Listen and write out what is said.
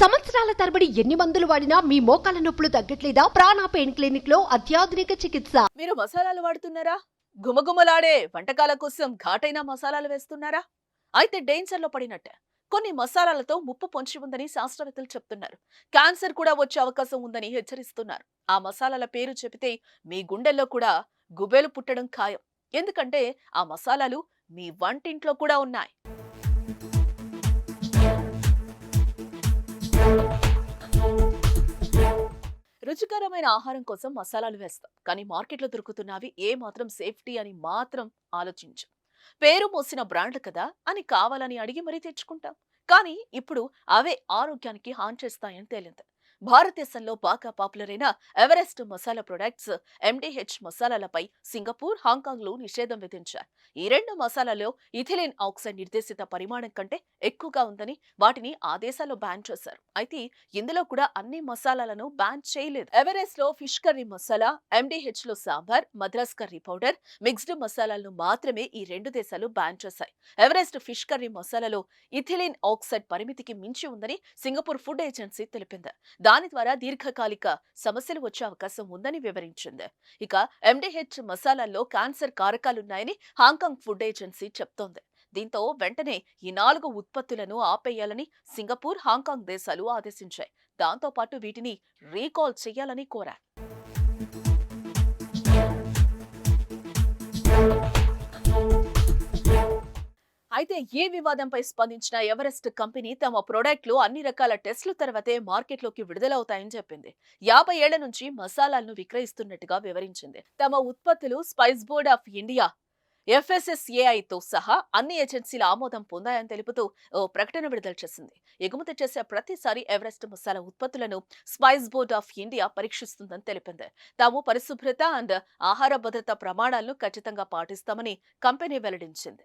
సంవత్సరాల తరబడి ఎన్ని మందులు వాడినా మీ మోకాల నొప్పులు తగ్గట్లేదా? ప్రాణ పెయిన్ క్లినిక్లో అత్యాధునిక చికిత్స. మీరు మసాలాలు వాడుతున్నారా? గుమగుమలాడే వంటకాల కోసం ఘాటైన మసాలాలు వేస్తున్నారా? అయితే డేంజర్లో పడినట్టే. కొన్ని మసాలాలతో ముప్పు పొంచి ఉందని శాస్త్రవేత్తలు చెప్తున్నారు. క్యాన్సర్ కూడా వచ్చే అవకాశం ఉందని హెచ్చరిస్తున్నారు. ఆ మసాలాల పేరు చెబితే మీ గుండెల్లో కూడా గుబేలు పుట్టడం ఖాయం. ఎందుకంటే ఆ మసాలాలు మీ వంటింట్లో కూడా ఉన్నాయి. రుచికరమైన ఆహారం కోసం మసాలాలు వేస్తాం. కానీ మార్కెట్లో దొరుకుతున్నవి ఏ మాత్రం సేఫ్టీ అని మాత్రం ఆలోచించు. పేరు మోసిన బ్రాండ్ కదా అని కావాలని అడిగి మరీ తెచ్చుకుంటాం. కానీ ఇప్పుడు అవే ఆరోగ్యానికి హాని చేస్తాయని తేలింది. భారతదేశంలో బాగా పాపులర్ అయిన ఎవరెస్ట్ మసాలా ప్రొడక్ట్స్ ఎండిహెచ్ మసాలాలపై సింగపూర్ హాంకాంగ్లో నిషేధం విధించారు. ఈ రెండు మసాలాలో ఇథిలిన్ ఆక్సైడ్ నిర్దేశిత పరిమాణం కంటే ఎక్కువగా ఉందని వాటిని ఆ దేశాల్లో బ్యాన్ చేశారు. అయితే ఇందులో కూడా అన్ని మసాలాలను బ్యాన్ చేయలేదు. ఎవరెస్ట్లో fish curry masala ఎండిహెచ్లో sambar Madras curry powder mixed మసాలాలను మాత్రమే ఈ రెండు దేశాలు బ్యాన్ చేశాయి. ఎవరెస్ట్ ఫిష్ కర్రీ మసాలాలో ఇథిలిన్ ఆక్సైడ్ పరిమితికి మించి ఉందని సింగపూర్ ఫుడ్ ఏజెన్సీ తెలిపింది. దాని ద్వారా దీర్ఘకాలిక సమస్యలు వచ్చే అవకాశం ఉందని వివరించింది. ఇక ఎండిహెచ్ మసాలాల్లో క్యాన్సర్ కారకాలున్నాయని హాంకాంగ్ ఫుడ్ ఏజెన్సీ చెప్తోంది. దీంతో వెంటనే ఈ నాలుగు ఉత్పత్తులను ఆపేయాలని సింగపూర్ హాంకాంగ్ దేశాలు ఆదేశించాయి. దాంతో పాటు వీటిని రీకాల్ చేయాలని కోరారు. అయితే ఏ వివాదంపై స్పందించిన ఎవరెస్ట్ కంపెనీ తమ ప్రొడక్ట్లు అన్ని రకాల టెస్టుల తర్వాతే మార్కెట్లోకి విడుదలవుతాయని చెప్పింది. యాభై ఏళ్ళ నుంచి మసాలాలను విక్రయిస్తున్నట్టుగా వివరించింది. తమ ఉత్పత్తులు స్పైస్ బోర్డ్ ఆఫ్ ఇండియా ఎఫ్ఎస్ఎస్ఏఐతో సహా అన్ని ఏజెన్సీల ఆమోదం పొందాయని తెలుపుతూ ఓ ప్రకటన విడుదల చేసింది. ఎగుమతి చేసే ప్రతిసారి ఎవరెస్ట్ మసాలా ఉత్పత్తులను స్పైస్ బోర్డ్ ఆఫ్ ఇండియా పరీక్షిస్తుందని తెలిపింది. తాము పరిశుభ్రత అండ్ ఆహార భద్రత ప్రమాణాలను ఖచ్చితంగా పాటిస్తామని కంపెనీ వెల్లడించింది.